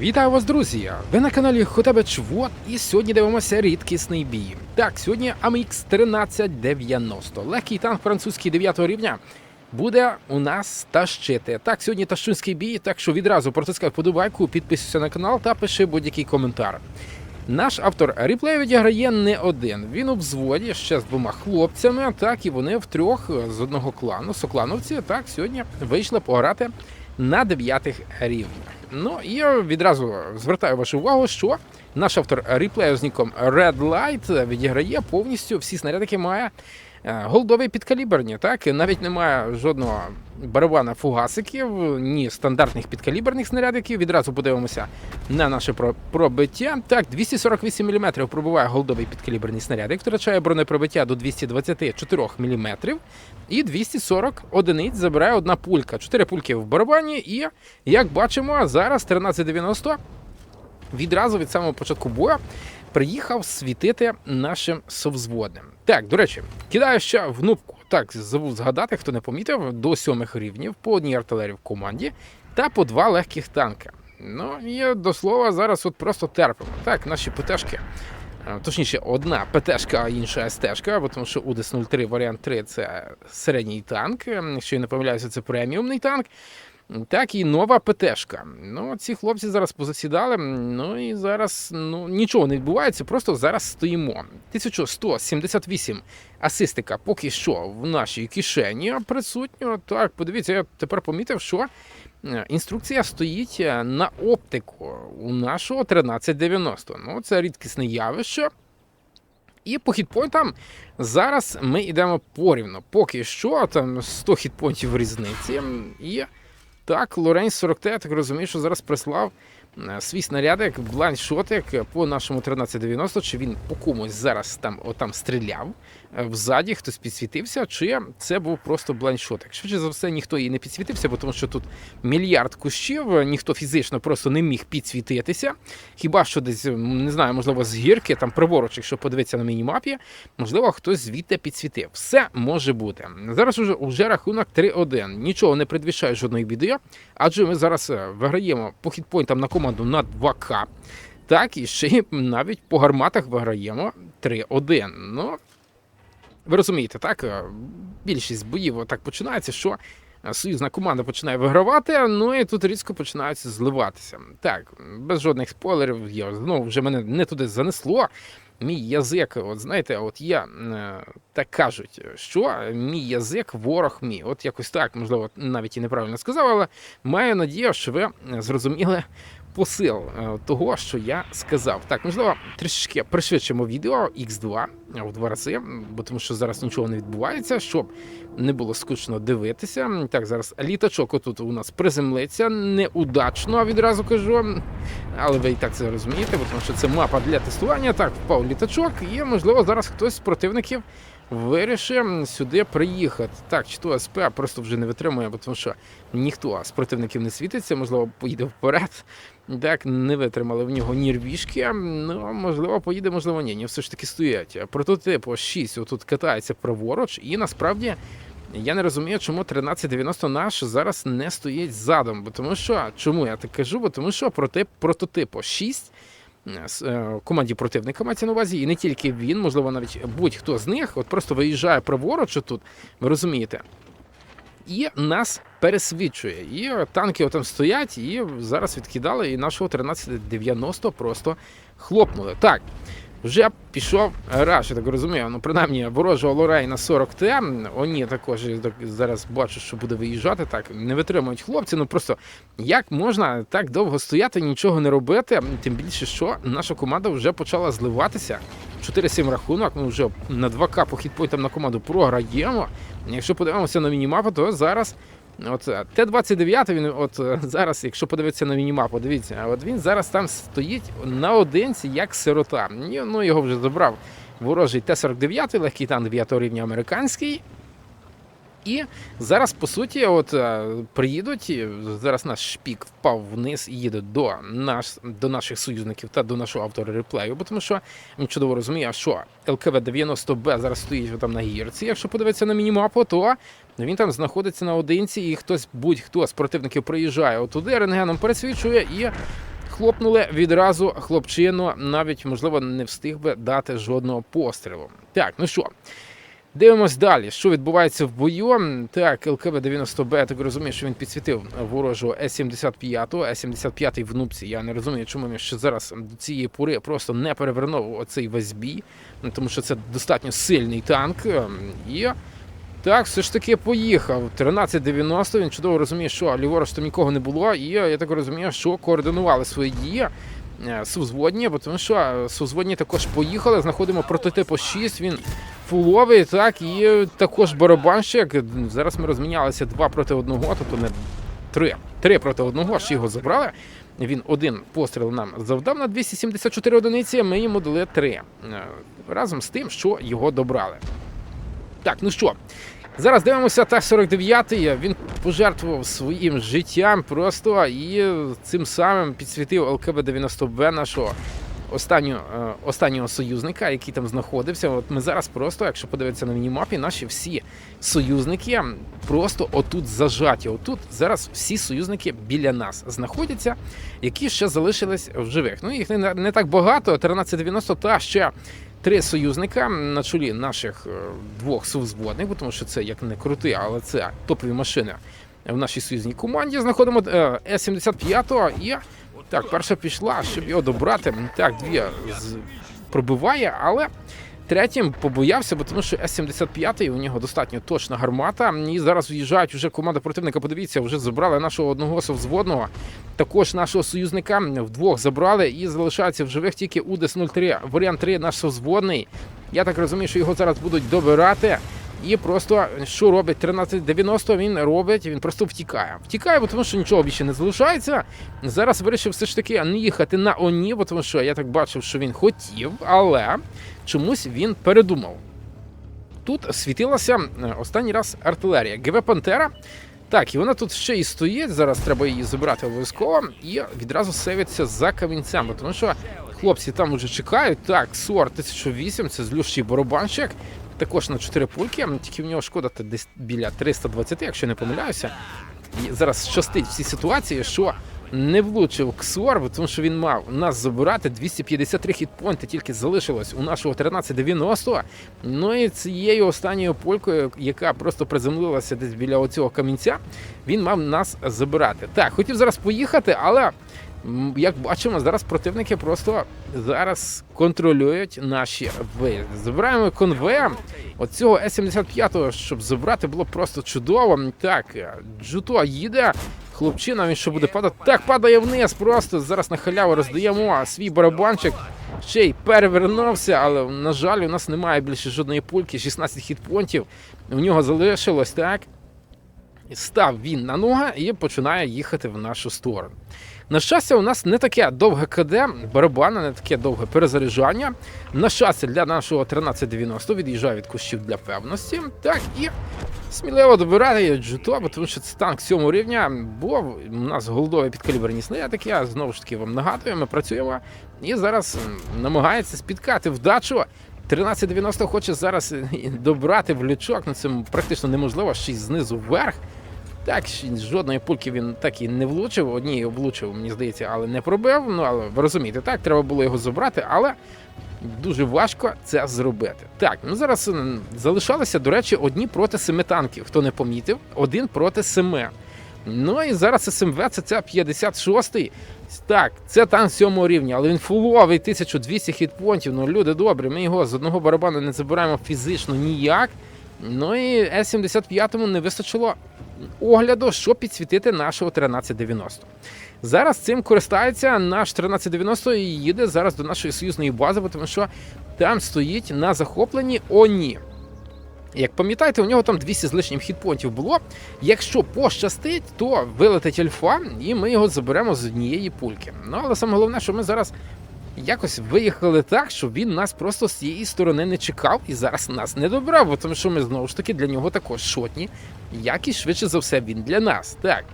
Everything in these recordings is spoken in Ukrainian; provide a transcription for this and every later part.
Вітаю вас, друзі! Ви на каналі Хотебеч Вот, і сьогодні дивимося рідкісний бій. Так, сьогодні AMX 1390, легкий танк французький 9 рівня. Буде у нас тащити. Так, сьогодні тащунський бій, так що відразу протискай вподобайку, підписуйся на канал та пиши будь-який коментар. Наш автор реплею відіграє не один. Він у взводі ще з двома хлопцями, так і вони втрьох з одного клану, соклановці. Так, сьогодні вийшли пограти на дев'ятих рівнях. Ну і відразу звертаю вашу увагу, що наш автор реплею з ніком Red Light відіграє повністю всі снаряди, які має голдові підкаліберні. Так, навіть немає жодного барабана фугасиків, ні стандартних підкаліберних снарядиків. Відразу подивимося на наше пробиття. Так, 248 мм пробиває голдовий підкаліберний снарядик, втрачає бронепробиття до 224 мм. І 240 одиниць забирає одна пулька. Чотири пульки в барабані. І як бачимо, зараз 1390 відразу від самого початку бою приїхав світити нашим совзводним. Так, до речі, кидаю ще в нубку. Так, забув згадати, хто не помітив, до сьомих рівнів по одній артилерії в команді та по два легких танки. Ну і до слова, зараз от просто терпимо. Так, наші ПТшки. е, Точніше, одна ПТшка, а інша СТшка, бо тому що УДС 03 варіант 3 це середній танк. Якщо я не помиляюся, це преміумний танк. Так і нова ПТшка. Ну, ці хлопці зараз позасідали. Ну і зараз ну, нічого не відбувається, просто зараз стоїмо. 1178 асистика поки що в нашій кишені присутньо. Так, подивіться, я тепер помітив, що е, інструкція стоїть е, на оптику у нашого 1390. Ну, це рідкісне явище. І по хітпойнтам зараз ми йдемо порівно. Поки що там 100 хітпойнтів різниці. І так, Лорень 40Т, я так розумію, що зараз прислав е, свій снарядик, бланшотик по нашому 1390, чи він по комусь зараз там отам стріляв. е, взаді, хтось підсвітився, чи це був просто блайндшотик. Швидше за все, ніхто і не підсвітився, бо тому що тут мільярд кущів, ніхто фізично просто не міг підсвітитися. Хіба що десь, не знаю, можливо, з гірки, там праворуч, якщо подивитися на мінімапі, можливо, хтось звідти підсвітив. Все може бути. Зараз уже, уже рахунок 3-1. Нічого не предвіщає жодної біди, адже ми зараз е, виграємо по хітпойнтам на команду на 2К. Так, і ще навіть по гарматах виграємо 3-1. Ну, ви розумієте, так? е, Більшість боїв так починається, що е, союзна команда починає вигравати, ну і тут різко починаються зливатися. Так, без жодних спойлерів, я знову вже мене не туди занесло. Мій язик, от знаєте, от я е, так кажуть, що мій язик ворог мій. От якось так, можливо, навіть і неправильно сказав, але маю надію, що ви зрозуміли посил е, того, що я сказав. Так, можливо, трішечки пришвидшимо відео X2 в два рази, бо тому що зараз нічого не відбувається, щоб не було скучно дивитися. Так, зараз літачок отут у нас приземлиться неудачно, відразу кажу. Але ви і так це розумієте, бо тому що це мапа для тестування. Так, впав літачок, і можливо зараз хтось з противників вирішив сюди приїхати. Так, чи то СП просто вже не витримує, бо тому що ніхто з противників не світиться, можливо, поїде вперед. Так, не витримали в нього нірвішки. Ну, можливо, поїде, можливо, ні. Ні, все ж таки стоять. Прототипу 6 отут катається праворуч, і насправді. Я не розумію, чому 1390 наш зараз не стоїть задом. Бо тому що чому я так кажу? Бо тому що проти прототипу 6 е, с- е, команді противника мається на увазі, і не тільки він, можливо, навіть будь-хто з них, от просто виїжджає праворуч тут, ви розумієте, і нас пересвідчує. І е, танки там стоять, і зараз відкидали, і нашого 1390 просто хлопнули. Так. Вже пішов раш, я так розумію. Ну, принаймні, ворожого Лорейна 40 Т. Оні також я зараз бачу, що буде виїжджати. Так, не витримують хлопці. Ну просто як можна так довго стояти, нічого не робити? Тим більше, що наша команда вже почала зливатися. 4-7 рахунок. Ми вже на 2К по хітпойтам на команду програємо. Якщо подивимося на мінімапу, то зараз. От е, Т-29, він от е, зараз, якщо подивитися на мінімапу, дивіться, от він зараз там стоїть наодинці, як сирота. Ну, його вже забрав ворожий Т-49, легкий танк 9 рівня американський. І зараз, по суті, от е, приїдуть. Зараз наш шпік впав вниз і їде до наш, до наших союзників та до нашого автора реплею. Бо тому що він чудово розуміє, що ЛКВ 90Б зараз стоїть там на гірці. Якщо подивитися на мінімапу, то він там знаходиться наодинці, і хтось, будь-хто з противників приїжджає отуди, рентгеном пересвічує і хлопнули відразу хлопчину, навіть можливо не встиг би дати жодного пострілу. Так, ну що. Дивимось далі, що відбувається в бою. Так, ЛКВ-90Б, я так розумію, що він підсвітив ворожого С-75, С-75 в нупці. Я не розумію, чому він ще зараз до цієї пори просто не перевернув оцей весь бій, ну, тому що це достатньо сильний танк. ем, І так, все ж таки поїхав. 1390. Він чудово розуміє, що ліворуч там нікого не було, і я так розумію, що координували свої дії. е, Сузводні, бо тому що е, сузводні також поїхали. Знаходимо прототипу 6. Він фуловий, так, і також барабанщик. Зараз ми розмінялися два проти одного, тобто не три. Три проти одного, ще його забрали. Він один постріл нам завдав на 274 одиниці, ми йому дали три. Е, Разом з тим, що його добрали. Так, ну що, зараз дивимося Т-49. Він пожертвував своїм життям просто і цим самим підсвітив ЛКБ-90Б нашого останнього, е, останнього союзника, який там знаходився. От ми зараз просто, якщо подивитися на мінімапі, наші всі союзники просто отут зажаті. Отут зараз всі союзники біля нас знаходяться, які ще залишились в живих. Ну їх не, не так багато. 1390 та ще три союзника на чолі наших е, двох сувзводних, тому що це як не крути, але це топові машини в нашій союзній команді. Знаходимо е, С-75 і так, перша пішла, щоб його добрати. Так, дві з... пробиває, але. Третім побоявся, бо тому що С-75 у нього достатньо точна гармата. І зараз в'їжджають вже команда противника. Подивіться, вже забрали нашого одного совзводного. Також нашого союзника вдвох забрали і залишається в живих тільки УДС-03. Варіант 3 наш совзводний. Я так розумію, що його зараз будуть добирати. І просто що робить 1390, він робить, він просто втікає. Втікає, бо тому що нічого більше не залишається. Зараз вирішив все ж таки не їхати на ОНІ, бо тому що я так бачив, що він хотів, але чомусь він передумав. Тут світилася е, останній раз артилерія. ГВ Пантера. Так, і вона тут ще і стоїть. Зараз треба її забирати обов'язково і відразу севиться за камінцем, тому що хлопці там уже чекають. Так, СОР 1008, це злющий барабанщик. Також на 4 пульки, тільки в нього шкода десь біля 320, якщо не помиляюся. І зараз щастить в цій ситуації, що не влучив Ксор, тому що він мав нас забирати 253 хітпойнти, тільки залишилось у нашого 1390. Ну і цією останньою полькою, яка просто приземлилася десь біля оцього камінця, він мав нас забирати. Так, хотів зараз поїхати, але як бачимо, зараз противники просто зараз контролюють наші виїзди. Забираємо конвоєм. Оцього С-75, щоб забрати, було просто чудово. Так, Джуто їде. Хлопчина, він що буде падати? Так, падає вниз просто. Зараз на халяву роздаємо свій барабанчик. Ще й перевернувся, але, на жаль, у нас немає більше жодної пульки, 16 хітпонтів. У нього залишилось так. Став він на ноги і починає їхати в нашу сторону. На щастя, у нас не таке довге КД, барабана, не таке довге перезаряджання. На щастя, для нашого 1390 від'їжджає від кущів для певності. Так, і сміливо добирає джуто, бо тому що це танк 7 рівня, бо у нас голдові підкаліберні снарядики, я знову ж таки вам нагадую, ми працюємо і зараз намагається спіткати вдачу. 1390 хоче зараз добрати в лючок, ну це практично неможливо, ще й знизу вверх. Так, жодної пульки він так і не влучив. Однією влучив, мені здається, але не пробив. Ну але ви розумієте, так, треба було його забрати, але дуже важко це зробити. Так, ну зараз залишалися, до речі, одні проти семи танків. Хто не помітив, один проти семи. Ну і зараз СМВ це, це 56-й. Так, це танк 7 рівня, але він фуловий 1200 хітпонтів. Ну, люди добрі, ми його з одного барабану не забираємо фізично ніяк. Ну і С-75 не вистачило огляду, щоб підсвітити нашого 1390. Зараз цим користається наш 1390 і їде зараз до нашої союзної бази, тому що там стоїть на захопленні ОНІ. Як пам'ятаєте, у нього там 200 з лишнім хітпонтів було. Якщо пощастить, то вилетить альфа, і ми його заберемо з однієї пульки. Ну але саме головне, що ми зараз якось виїхали так, що він нас просто з цієї сторони не чекав і зараз нас не добрав, бо тому що ми знову ж таки для нього також шотні, як і швидше за все він для нас. Так.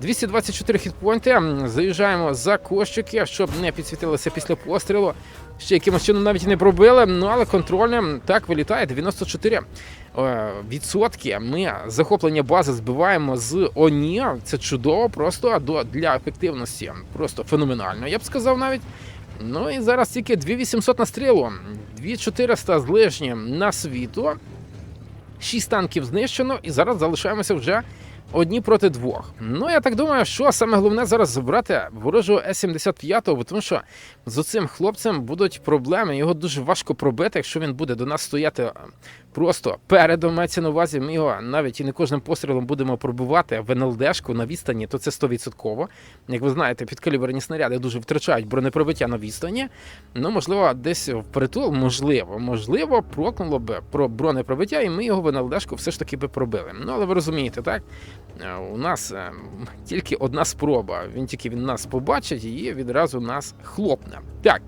224 хітпойнти. Заїжджаємо за кощики, щоб не підсвітилося після пострілу. Ще якимось чином навіть не пробили, ну але контрольним так вилітає 94 е, відсотки. Ми захоплення бази збиваємо з ОНІ. Це чудово, просто до для ефективності. Просто феноменально. Я б сказав навіть. Ну і зараз тільки 2800 на стрілу, 2400 з лишнім на світу. 6 танків знищено, і зараз залишаємося вже одні проти двох. Ну я так думаю, що саме головне зараз забрати ворожого С-75, бо тому що з оцим хлопцем будуть проблеми. Його дуже важко пробити, якщо він буде до нас стояти е, просто передом. Мається на увазі. Ми його навіть і не кожним пострілом будемо пробивати в НЛДшку на відстані, то це 100%. Як ви знаєте, підкаліберні снаряди дуже втрачають бронепробиття на відстані. Ну, можливо, десь впритул, можливо, можливо, прокнуло б про бронепробиття, і ми його в НЛДшку все ж таки би пробили. Ну, але ви розумієте, так? Е, У нас е, тільки одна спроба. Він тільки він нас побачить і відразу нас хлопне. Так,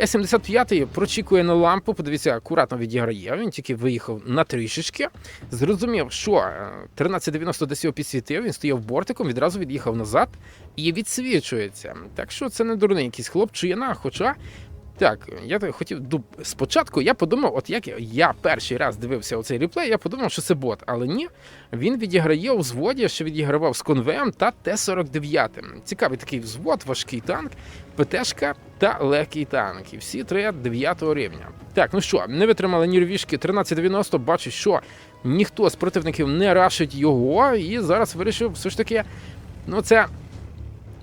С-75 прочікує на лампу. Подивіться, акуратно відіграє. Він тільки виїхав на трішечки. Зрозумів, що е, 1390 десь його підсвітив. Він стояв бортиком, відразу від'їхав назад і відсвічується. Так що це не дурний якийсь хлопчина, хоча. Так, я хотів. Спочатку я подумав, от як я, я перший раз дивився оцей реплей, я подумав, що це бот, але ні, він відіграє у взводі, що відігравав з конвеєм та Т-49. Цікавий такий взвод, важкий танк, ПТшка та легкий танк. І всі три 9 рівня. Так, ну що, не витримали нірвішки 1390, бачу, що ніхто з противників не рашить його, і зараз вирішив все ж таки, ну це.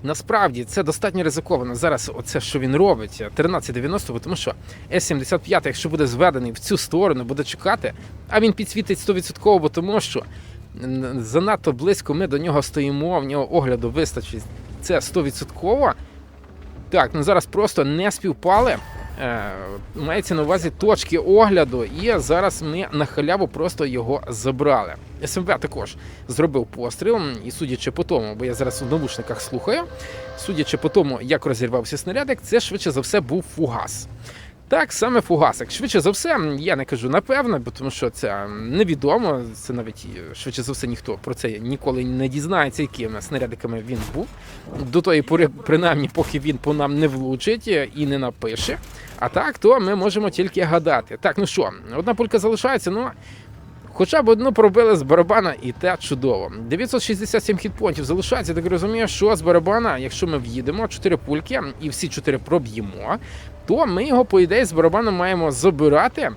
Насправді це достатньо ризиковано. Зараз оце, що він робить, 1390, бо тому що С-75, якщо буде зведений в цю сторону, буде чекати, а він підсвітить 100%, бо тому що занадто близько ми до нього стоїмо, в нього огляду вистачить. Це 100%. Так, ну зараз просто не співпали. Е, мається на увазі точки огляду, і зараз ми на халяву просто його забрали. СМВ також зробив постріл, і судячи по тому, бо я зараз в навушниках слухаю, судячи по тому, як розірвався снарядик, це швидше за все був фугас. Так, саме фугасик. Швидше за все, я не кажу напевно, бо тому що це невідомо. Це навіть е, швидше за все ніхто про це ніколи не дізнається, якими снарядиками він був. До тої пори, принаймні, поки він по нам не влучить е, і не напише. А так, то ми можемо тільки гадати. Так, ну що, одна пулька залишається, ну. Хоча б одну пробили з барабана, і те чудово. 967 хітпонтів залишається. Так розумію, що з барабана, якщо ми в'їдемо 4 пульки і всі 4 проб'ємо, то ми його, по ідеї, з барабаном маємо забирати.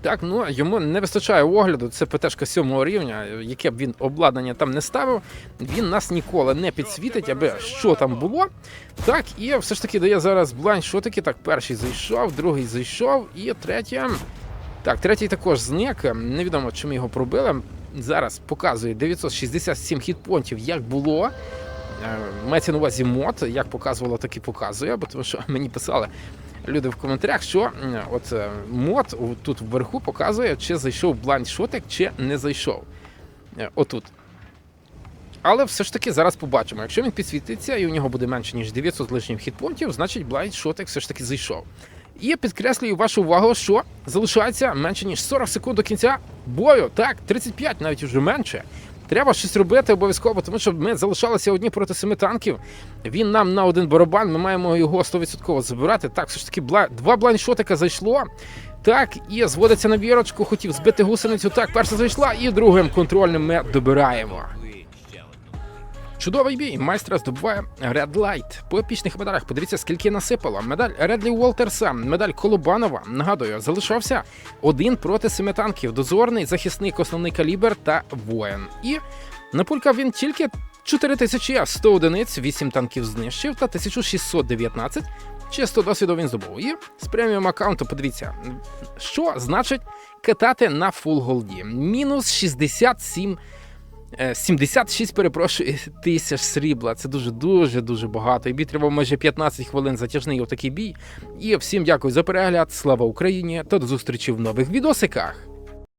Так, ну йому не вистачає огляду. Це ПТшка 7 рівня, яке б він обладнання там не ставив, він нас ніколи не підсвітить, аби що там було. Так, і все ж таки дає зараз блайн шотики. Так, перший зайшов, другий зайшов, і третє. Так, третій також зник. Невідомо, чи його пробили. Зараз показує 967 хітпонтів, як було. Е, Мається на увазі мод, як показувало, так і показує, бо тому що мені писали люди в коментарях, що от е, мод тут вверху показує, чи зайшов блайндшотик, чи не зайшов. Е, Отут. Але все ж таки зараз побачимо. Якщо він підсвітиться і у нього буде менше, ніж 900 з лишнім хітпонтів, значить блайндшотик все ж таки зайшов. І підкреслюю вашу увагу, що залишається менше ніж 40 секунд до кінця бою. Так, 35, навіть уже менше. Треба щось робити обов'язково, тому що ми залишалися одні проти семи танків. Він нам на один барабан, ми маємо його 100% забирати. Так, все ж таки, бла... два бланшотика зайшло. Так, і зводиться на вірочку, хотів збити гусеницю. Так, перша зайшла, і другим контрольним ми добираємо. Чудовий бій. Майстра здобуває Red Light. По епічних медалях подивіться, скільки насипало. Медаль Редлі Уолтерса, медаль Колобанова. Нагадую, залишався один проти семи танків. Дозорний, захисник, основний калібр та воїн. І напулькав він тільки 4100 одиниць, 8 танків знищив та 1619 Чисто досвіду він здобув. І з преміум аккаунту подивіться, що значить катати на фул голді. Мінус 67 Е, 76, перепрошую, тисяч срібла. Це дуже дуже дуже багато. І бій тривав майже 15 хвилин затяжний отакий бій. І всім дякую за перегляд. Слава Україні та до зустрічі в нових відосиках.